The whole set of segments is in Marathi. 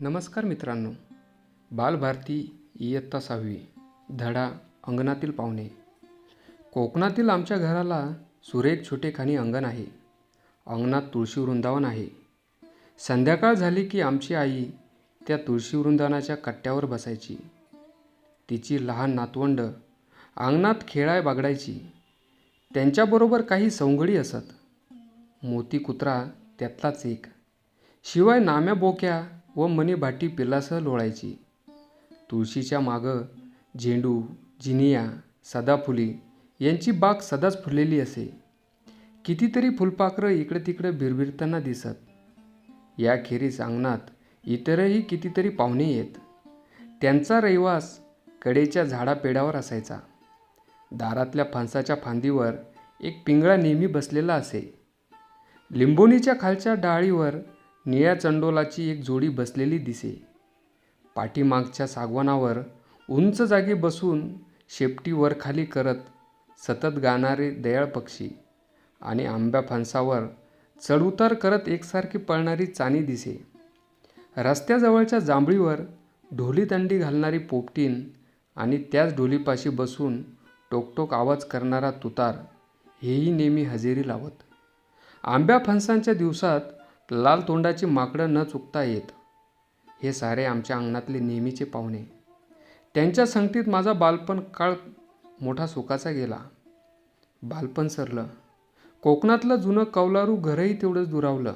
नमस्कार मित्रांनो. बालभारती इयत्ता सहावी धडा अंगणातील पाहुणे. कोकणातील आमच्या घराला सुरेख छोटेखानी अंगण आहे. अंगणात तुळशी वृंदावन आहे. संध्याकाळ झाली की आमची आई त्या तुळशी वृंदावनाच्या कट्ट्यावर बसायची. तिची लहान नातवंड अंगणात खेळाय बागडायची. त्यांच्याबरोबर काही सवंगडी असत. मोती कुत्रा त्यातलाच एक. शिवाय नाम्या बोक्या व मनी भाटी पिल्लासह लोळायची. तुळशीच्या मागं झेंडू जिनिया सदाफुली यांची बाग सदाच फुललेली असे. कितीतरी फुलपाखरं इकडे तिकडे भिरभिरताना दिसत. याखेरीज अंगणात इतरही कितीतरी पाहुणे येत. त्यांचा रहिवास कडेच्या झाडापेडावर असायचा. दारातल्या फणसाच्या फांदीवर एक पिंगळा नेहमी बसलेला असे. लिंबोणीच्या खालच्या डाळीवर निळ्या चंडोलाची एक जोडी बसलेली दिसे. पाठीमागच्या सागवानावर उंच जागी बसून शेपटी वरखाली करत सतत गाणारे दयाळ पक्षी आणि आंब्या फणसावर चढउतार करत एकसारखी पळणारी चानी दिसे. रस्त्याजवळच्या जांभळीवर ढोली दंडी घालणारी पोपटीन आणि त्याच ढोलीपाशी बसून टोकटोक आवाज करणारा तुतार हेही नेहमी हजेरी लावत. आंब्या फणसांच्या दिवसात लाल तोंडाची माकडं न चुकता येत. हे सारे आमच्या अंगणातले नेहमीचे पाहुणे. त्यांच्या संगतीत माझा बालपण काळ मोठा सुखाचा गेला. बालपण सरलं. कोकणातलं जुनं कौलारू घरही तेवढंच दुरावलं.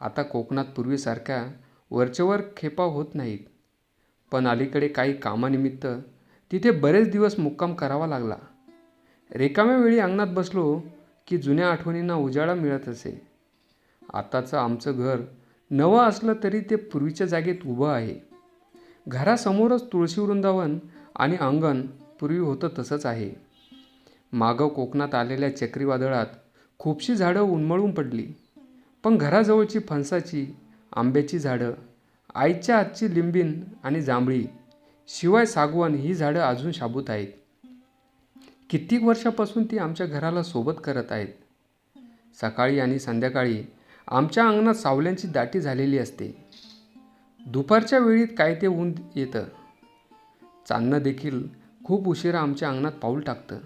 आता कोकणात पूर्वीसारख्या वरचेवर खेपा होत नाहीत. पण अलीकडे काही कामानिमित्त तिथे बरेच दिवस मुक्काम करावा लागला. रिकाम्या वेळी अंगणात बसलो की जुन्या आठवणींना उजाळा मिळत असे. आताचं आमचं घर नवं असलं तरी ते पूर्वीच्या जागेत उभं आहे. घरासमोरच तुळशी वृंदावन आणि अंगण पूर्वी होतं तसंच आहे. मागं कोकणात आलेल्या चक्रीवादळात खूपशी झाडं उन्मळून पडली. पण घराजवळची फणसाची आंब्याची झाडं आईच्या हातची लिंबीन आणि जांभळी शिवाय सागवान ही झाडं अजून शाबूत आहेत. कित्येक वर्षापासून ती आमच्या घराला सोबत करत आहेत. सकाळी आणि संध्याकाळी आमच्या अंगणात सावल्यांची दाटी झालेली असते. दुपारच्या वेळीत काय ते ऊन येतं? चांदणं देखील खूप उशिरा आमच्या अंगणात पाऊल टाकतं.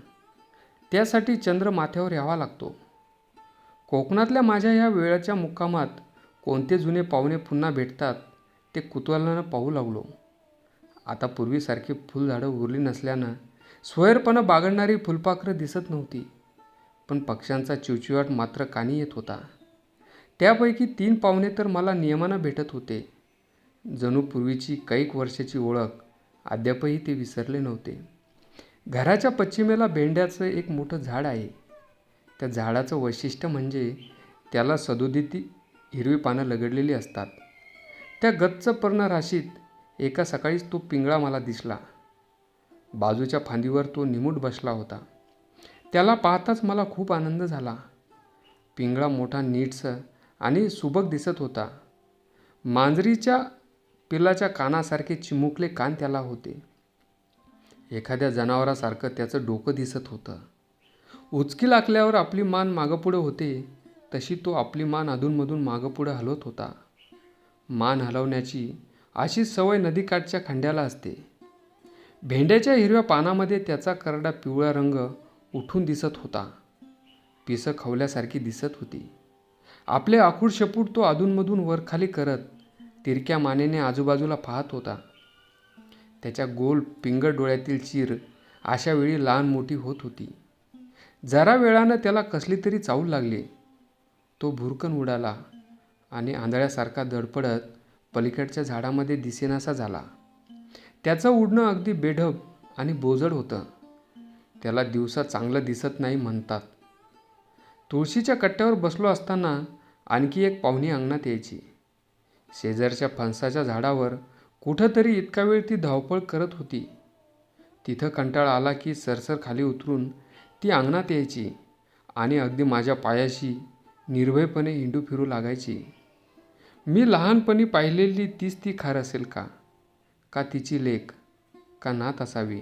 त्यासाठी चंद्र माथ्यावर यावा लागतो. कोकणातल्या माझ्या या वेळाच्या मुक्कामात कोणते जुने पाहुणे पुन्हा भेटतात ते कुतूहलानं पाहू लागलो. आता पूर्वीसारखी फुलझाडं उरली नसल्यानं स्वैरपणं बागडणारी फुलपाखरं दिसत नव्हती पण पक्ष्यांचा चिवचिवाट मात्र कानी येत होता. त्यापैकी तीन पाहुणे तर मला नियमानं भेटत होते. जणू पूर्वीची कैक वर्षाची ओळख अद्यापही ते विसरले नव्हते. घराच्या पश्चिमेला भेंड्याचं एक मोठं झाड आहे. त्या झाडाचं वैशिष्ट्य म्हणजे त्याला सदोदिती हिरवी पानं लगडलेली असतात. त्या गच्च पर्णराशीत एका सकाळीच तो पिंगळा मला दिसला. बाजूच्या फांदीवर तो निमूट बसला होता. त्याला पाहताच मला खूप आनंद झाला. पिंगळा मोठा नीटसं आणि सुबक दिसत होता. मांजरीच्या पिलाच्या कानासारखे चिमुकले कान त्याला होते. एखाद्या जनावरासारखं त्याचं डोकं दिसत होतं. उचकी लागल्यावर आपली मान मागंपुढं होते. तशी तो आपली मान अधूनमधून मागंपुढं हलवत होता. मान हलवण्याची अशी सवय नदीकाठच्या खंड्याला असते. भेंड्याच्या हिरव्या पानामध्ये त्याचा करडा पिवळा रंग उठून दिसत होता. पिसं खवल्यासारखी दिसत होती. आपले आखूड शपूट तो अधूनमधून वरखाली करत तिरक्या मानेने आजूबाजूला पाहत होता. त्याच्या गोल पिंगळ डोळ्यातील चीर अशा वेळी लहान मोठी होत होती. जरा वेळानं त्याला कसली तरी चावल लागली. तो भुरकन उडाला आणि आंधळ्यासारखा धडपडत पलीकडच्या झाडामध्ये दिसेनासा झाला. त्याचं उडणं अगदी बेढब आणि बोजड होतं. त्याला दिवसा चांगलं दिसत नाही म्हणतात. तुळशीच्या कट्ट्यावर बसलो असताना आणखी एक पाहुणी अंगणात यायची. शेजारच्या फणसाच्या झाडावर कुठंतरी इतका वेळ ती धावपळ करत होती. तिथं कंटाळा आला की सरसर खाली उतरून ती अंगणात यायची आणि अगदी माझ्या पायाशी निर्भयपणे हिंडू फिरू लागायची. मी लहानपणी पाहिलेली तीच ती खार असेल का? का तिची लेख? का नात असावी?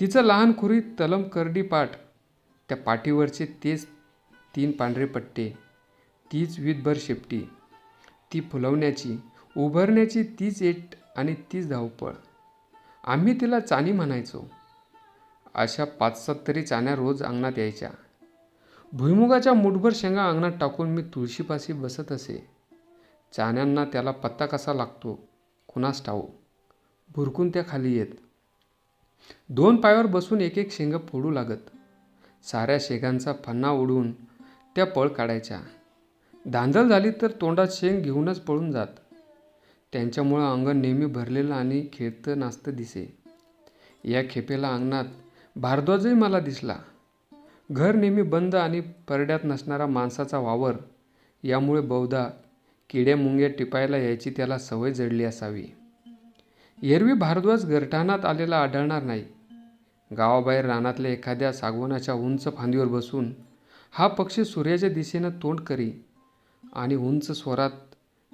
तिचं लहान खुरी तलम करडी पाठ त्या पाठीवरचे तेच तीन पांढरे पट्टे तीच वीतभर शेपटी. ती फुलवण्याची उभारण्याची तीच एट आणि तीच धावपळ. आम्ही तिला चाणी म्हणायचो. अशा पाच सात तरी चाण्या रोज अंगणात यायच्या. भुईमुगाच्या मुठभर शेंगा अंगणात टाकून मी तुळशीपाशी बसत असे. चाण्यांना त्याला पत्ता कसा लागतो कुणास ठाऊ भुरकून त्या खाली येत. दोन पायावर बसून एक एक शेंग फोडू लागत. साऱ्या शेंगांचा फन्ना उडून त्या पळ काढायच्या. धांदल झाली तर तोंडात शेंग घेऊनच पळून जात. त्यांच्यामुळं अंगण नेहमी भरलेलं आणि खेळतं नाचतं दिसे. या खेपेला अंगणात भारद्वाजही मला दिसला. घर नेहमी बंद आणि परड्यात नसणारा माणसाचा वावर. यामुळे बहुधा किडे मुंगे टिपायला यायची त्याला सवय जडली असावी. एरवी भारद्वाज गरठाणात आलेला आढळणार नाही. गावाबाहेर रानातल्या एखाद्या सागवनाच्या उंच फांदीवर बसून हा पक्षी सूर्याच्या दिशेनं तोंड करी. आणि उंच स्वरात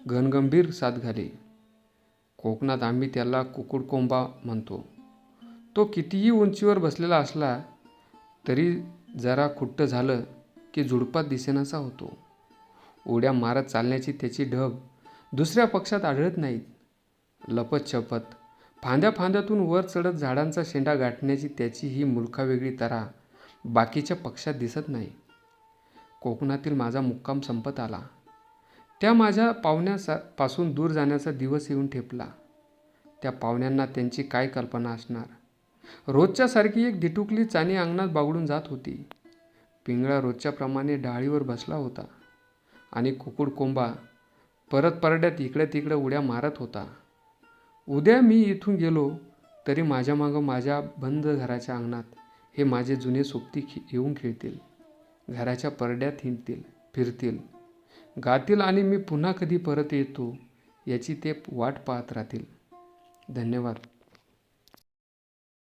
घनगंभीर साथ घाले. कोकणात आम्ही त्याला कुकुडकोंबा म्हणतो. तो कितीही उंचीवर बसलेला असला तरी जरा खुट्ट झालं की झुडपात दिसेनासा होतो. उड्या मारत चालण्याची त्याची ढब दुसऱ्या पक्षात आढळत नाहीत. लपत छपत फांद्या फांद्यातून वर चढत झाडांचा शेंडा गाठण्याची त्याची ही मुलखा वेगळी तरा बाकीच्या पक्षात दिसत नाही. कोकणातील माझा मुक्काम संपत आला. त्या माझ्या पाहुण्यासा पासून दूर जाण्याचा दिवस येऊन ठेपला. त्या पाहुण्यांना त्यांची काय कल्पना असणार? रोजच्यासारखी एक दिटुकली चाणी अंगणात बागडून जात होती. पिंगळा रोजच्याप्रमाणे डाळीवर बसला होता आणि कुकुड कोंबा परत परड्यात इकडे तिकडे उड्या मारत होता. उद्या मी इथून गेलो तरी माझ्या मागं माझ्या बंद घराच्या अंगणात हे माझे जुने सोबती खि येऊन खेळतील. घराच्या परड्यात हिंडतील फिरतील. गातील आणि मी पुन्हा कधी परत येतो याची ते वाट पाहत राहतील. धन्यवाद.